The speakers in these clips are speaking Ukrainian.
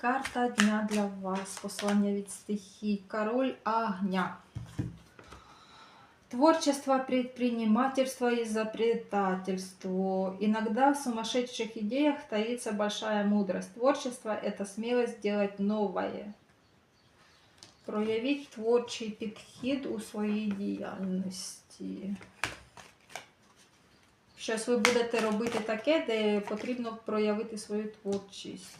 карта дня для вас. Послання від стихій. Король огня. Творчество, предпринимательство и изобретательство. Иногда в сумасшедших идеях таится большая мудрость. Творчество – это смелость делать новое. Проявіть творчий підхід у своїй діяльності. Щось ви будете робити таке, де потрібно проявити свою творчість.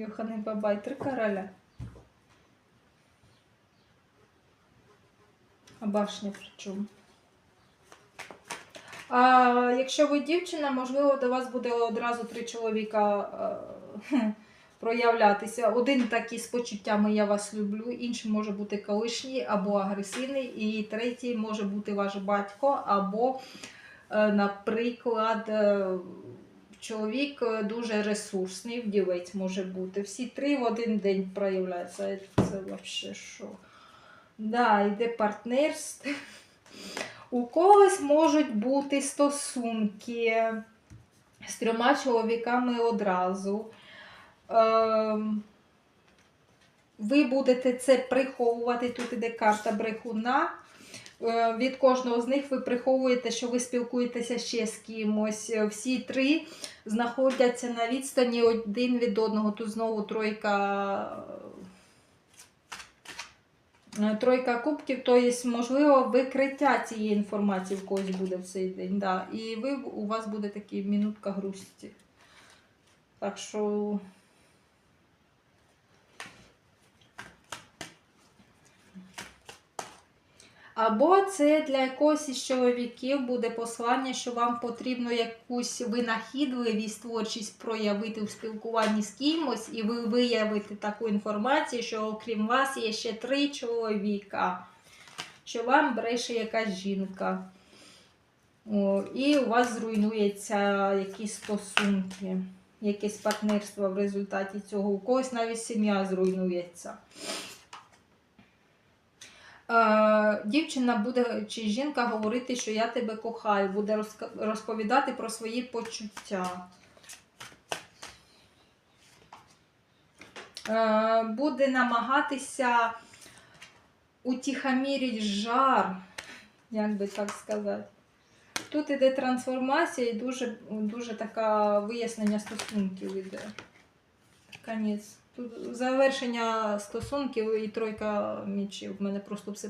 Йоханий бабай, три короля. А башня причому. А якщо ви дівчина, можливо, до вас буде одразу три чоловіка е, проявлятися. Один такий з почуттями я вас люблю, інший може бути колишній або агресивний, і третій може бути ваш батько, або, е, наприклад, е, чоловік е, дуже ресурсний, вдівець може бути. Всі три в один день проявляються. Це взагалі що? Да, йде партнерство. У когось можуть бути стосунки з трьома чоловіками одразу. Ем, ви будете це приховувати. Тут іде карта брехуна. Е, Від кожного з них ви приховуєте, що ви спілкуєтеся ще з кимось. Е, Всі три знаходяться на відстані один від одного. Тут знову тройка. е, Тройка кубків, тобто, можливо, викриття цієї інформації в когось буде в цей день. Да. І ви, у вас буде такі минутка грусті. Так що. Або це для якогось із чоловіків буде послання, що вам потрібно якусь винахідливість, творчість проявити у спілкуванні з кимось, і ви виявите таку інформацію, що окрім вас є ще три чоловіка, що вам бреше якась жінка. О, і у вас зруйнуються якісь стосунки, якесь партнерство в результаті цього. У когось навіть сім'я зруйнується. Е, дівчина буде чи жінка говорити, що я тебе кохаю, буде розповідати про свої почуття. Е, буде намагатися утихомірити жар, як би так сказати. Тут іде трансформація і дуже, дуже така вияснення стосунків іде. Конець. Завершення стосунків і тройка мічів. В мене просто все